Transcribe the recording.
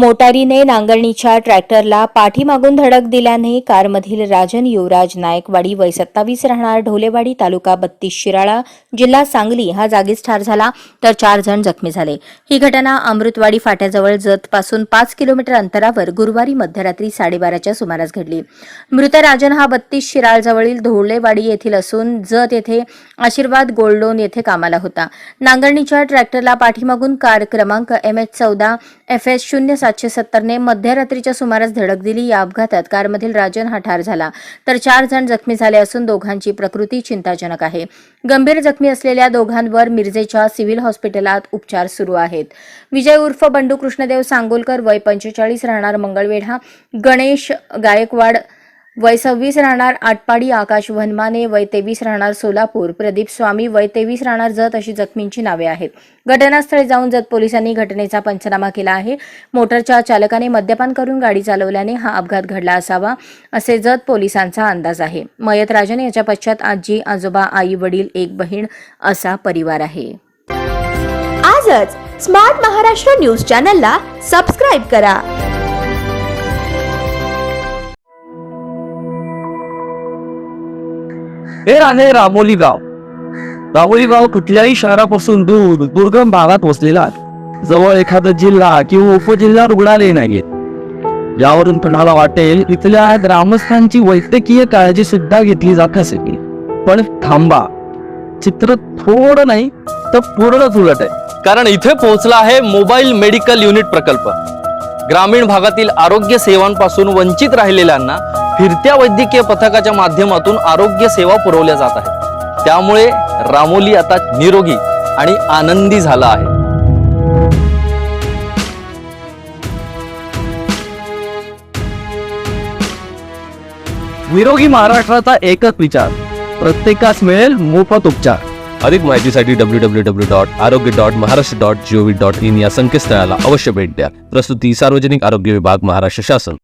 मोटारीने नांगरणीच्या ट्रॅक्टरला पाठीमागून धडक दिल्याने कारमधील राजन युवराज नायकवाडी वय सत्तावीस राहणार. ढोलेवाडी तालुका बत्तीस शिराळा जिल्हा सांगली हा जागीच ठार झाला तर चार जण जखमी झाले. ही घटना अमृतवाडी फाट्याजवळ जतपासून पाच किलोमीटर अंतरावर गुरुवारी मध्यरात्री साडेबाराच्या सुमारास घडली. मृत राजन हा बत्तीस शिराळजवळील ढोलेवाडी येथील असून जत येथे आशीर्वाद गोल्डोन येथे कामाला होता. नांगरणीच्या ट्रॅक्टरला पाठीमागून कार क्रमांक एम एच चौदा एफ एस शून्य सातशे सत्तरने मध्यरात्रीच्या सुमारास धडक दिली. या अपघातात कारमधील राजन हा ठार झाला. तर चार जण जखमी झाले असून दोघांची प्रकृती चिंताजनक आहे. गंभीर जखमी असलेल्या दोघांवर मिरजेच्या सिव्हिल हॉस्पिटलात उपचार सुरू आहेत. विजय उर्फ बंडू कृष्णदेव सांगोलकर वय पंचेचाळीस राहणार मंगळवेढा गणेश गायकवाड वय सव्वीस राहणार आटपाडी आकाश वनमाने वय तेवीस राहणार सोलापूर. प्रदीप स्वामी वय तेवीस राहणार जत अशी जखमींची नावे आहेत. घटनास्थळी जाऊन जत पोलिसांनी घटनेचा पंचनामा केला आहे. मोटरच्या चालकाने मद्यपान करून गाडी चालवल्याने हा अपघात घडला असावा असे जत पोलिसांचा अंदाज आहे. मयत राजन याच्या पश्चात आजी आजोबा आई वडील एक बहीण असा परिवार आहे. आजच स्मार्ट महाराष्ट्र न्यूज चॅनलला सबस्क्राईब करा. हे आहे रामोली गाव. रामोली गाव कुठल्याही शहरापासून दूर दुर्गम भागात वसलेला आहे. जवळ एखादा जिल्हा किंवा उपजिल्हा रुग्णालय नाहीये. यावरून कोणाला वाटेल इथल्या ग्रामस्थांची वैद्यकीय काळजी सुद्धा घेतली जात असेल पण थांबा. चित्र थोडं नाही तर पूर्णच उलट आहे. कारण इथे पोहोचला आहे मोबाईल मेडिकल युनिट प्रकल्प. ग्रामीण भागातील आरोग्य सेवांपासून वंचित राहिलेल्यांना फिरत्या वैद्यकीय पथकाच्या माध्यमातून आरोग्य सेवा पुरवल्या जात आहेत. त्यामुळे रामोली आता निरोगी आणि आनंदी झाला आहे. निरोगी महाराष्ट्राचा एकच विचार प्रत्येकास मिळेल मोफत उपचार. अधिक माहितीसाठी W W W dot Arogya dot Maharashtra dot G O V dot in या संकेतस्थळाला अवश्य भेट द्या. प्रस्तुती सार्वजनिक आरोग्य विभाग महाराष्ट्र शासन.